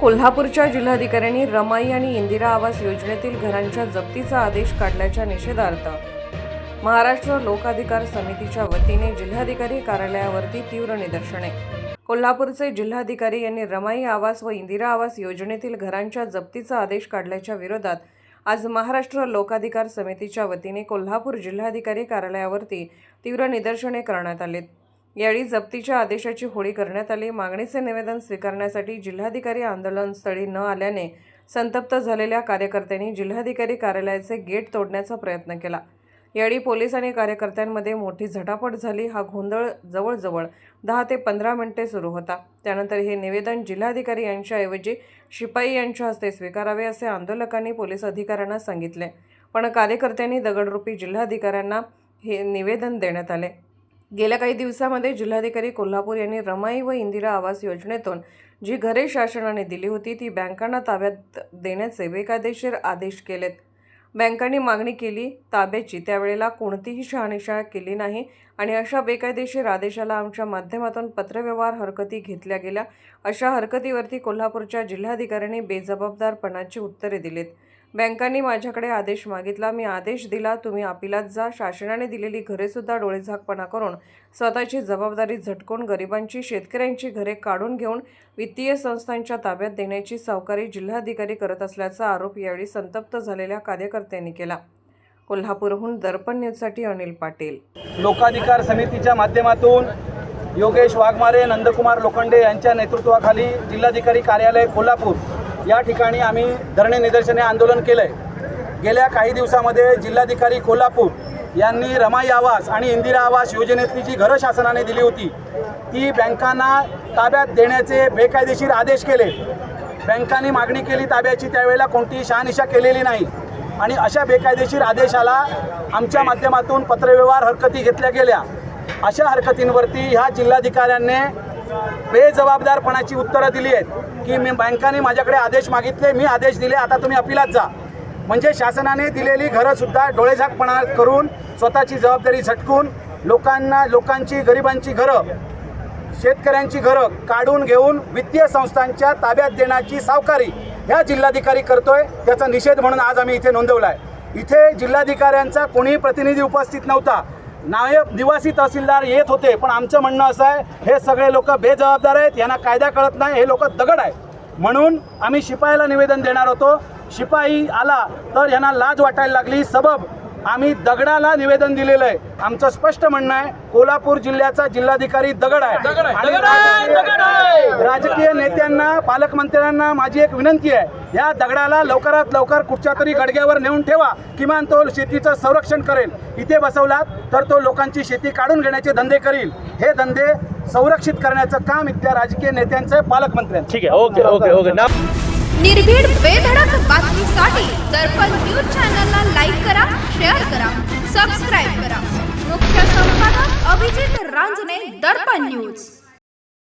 कोल्हापूरच्या जिल्हाधिकाऱ्यांनी रमाई आणि इंदिरा आवास योजनेतील घरांच्या जप्तीचा आदेश काढल्याच्या निषेधार्थ महाराष्ट्र लोकाधिकार समितीच्या वतीने जिल्हाधिकारी कार्यालयावरती तीव्र निदर्शने. कोल्हापूरचे जिल्हाधिकारी यांनी रमाई आवास व इंदिरा आवास योजनेतील घरांच्या जप्तीचा आदेश काढल्याच्या विरोधात आज महाराष्ट्र लोकाधिकार समितीच्या वतीने कोल्हापूर जिल्हाधिकारी कार्यालयावरती तीव्र निदर्शने करण्यात आलीत. यावेळी जप्तीच्या आदेशाची होळी करण्यात आली. मागणीचे निवेदन स्वीकारण्यासाठी जिल्हाधिकारी आंदोलनस्थळी न आल्याने संतप्त झालेल्या कार्यकर्त्यांनी जिल्हाधिकारी कार्यालयाचे गेट तोडण्याचा प्रयत्न केला. यावेळी पोलीस आणि कार्यकर्त्यांमध्ये मोठी झटापट झाली. हा गोंधळ जवळजवळ दहा ते पंधरा मिनिटे सुरू होता. त्यानंतर हे निवेदन जिल्हाधिकारी यांच्याऐवजी शिपाई यांच्या हस्ते स्वीकारावे असे आंदोलकांनी पोलीस अधिकाऱ्यांना सांगितले. पण कार्यकर्त्यांनी दगडरूपी जिल्हाधिकाऱ्यांना हे निवेदन देण्यात आले. गेल्या काही दिवसामध्ये जिल्हाधिकारी कोल्हापूर यांनी रमाई व इंदिरा आवास योजनेतून जी घरे शासनाने दिली होती ती बँकांना ताब्यात देण्याचे बेकायदेशीर आदेश केलेत. बँकांनी मागणी केली ताब्याची. त्यावेळेला कोणतीही शहानिशा केली नाही आणि अशा बेकायदेशीर आदेशाला आमच्या माध्यमातून पत्रव्यवहार हरकती घेतल्या गेल्या. अशा हरकतीवरती कोल्हापूरच्या जिल्हाधिकाऱ्यांनी बेजबाबदारपणाची उत्तरे दिलीत. बँकांनी माझ्याकडे आदेश मागितला. मी आदेश दिला. तुम्ही अपिलात जा. शासनाने दिलेली घरेसुद्धा डोळेझाकपणा करून स्वतःची जबाबदारी झटकून गरिबांची शेतकऱ्यांची घरे काढून घेऊन वित्तीय संस्थांच्या ताब्यात देण्याची सावकारी जिल्हाधिकारी करत असल्याचा आरोप यावेळी संतप्त झालेल्या कार्यकर्त्यांनी केला. कोल्हापूरहून दर्पण न्यूजसाठी अनिल पाटील. लोकाधिकार समितीच्या माध्यमातून योगेश वाघमारे नंदकुमार लोखंडे यांच्या नेतृत्वाखाली जिल्हाधिकारी कार्यालय कोल्हापूर या ठिकाणी आम्ही धरणे निदर्शने आंदोलन केलं आहे गेल्या काही दिवसामध्ये जिल्हाधिकारी कोल्हापूर यांनी रमाई आवास आणि इंदिरा आवास योजनेतली जी घरं शासनाने दिली होती ती बँकांना ताब्यात देण्याचे बेकायदेशीर आदेश केले. बँकांनी मागणी केली ताब्याची त्यावेळेला कोणतीही शहानिशा केलेली नाही. आणि अशा बेकायदेशीर आदेशाला आमच्या माध्यमातून पत्रव्यवहार हरकती घेतल्या गेल्या. अशा हरकतींवरती ह्या जिल्हाधिकाऱ्यांनी बेजबाबदारपणाची उत्तरं दिली आहेत की मी बँकाने माझ्याकडे आदेश मागितले मी आदेश दिले आता तुम्ही अपिलात जा. म्हणजे शासनाने दिलेली घरंसुद्धा डोळेझाकपणा करून स्वतःची जबाबदारी झटकून लोकांना लोकांची गरिबांची घरं शेतकऱ्यांची घरं काढून घेऊन वित्तीय संस्थांच्या ताब्यात देण्याची सावकारी ह्या जिल्हाधिकारी करतोय त्याचा निषेध म्हणून आज आम्ही इथे नोंदवला आहे इथे जिल्हाधिकाऱ्यांचा कोणीही प्रतिनिधी उपस्थित नव्हता. नायब निवासी तहसीलदार येत होते पण आमचं म्हणणं असं आहे हे सगळे लोक बेजबाबदार आहेत यांना कायदा कळत नाही हे लोक दगड आहेत. म्हणून आम्ही शिपायाला निवेदन देणार होतो. शिपाई आला तर यांना लाज वाटायला लागली. सबब आम्ही दगडाला निवेदन दिलेलं आहे. आमचं स्पष्ट म्हणणं आहे कोल्हापूर जिल्ह्याचा जिल्हाधिकारी दगड आहे. राजकीय- नेत्यांना पालकमंत्र्यांना माझी एक विनंती आहे या दगडाला लवकरात लवकर कुठच्या तरी गडग्यावर नेऊन ठेवा किमान तो शेतीचं संरक्षण करेल. इथे बसवलात तर तो लोकांची शेती काढून घेण्याचे धंदे करील. हे धंदे संरक्षित करण्याचं काम इथल्या राजकीय नेत्यांचं आहे, पालकमंत्र्यांचं ठीक आहे ओके ओके ओके. निर्भीड बेधडक बातमीसाठी दर्पण न्यूज चॅनलला लाईक करा शेअर करा सबस्क्राईब करा. मुख्य संपादक अभिजित रांजणे दर्पण न्यूज.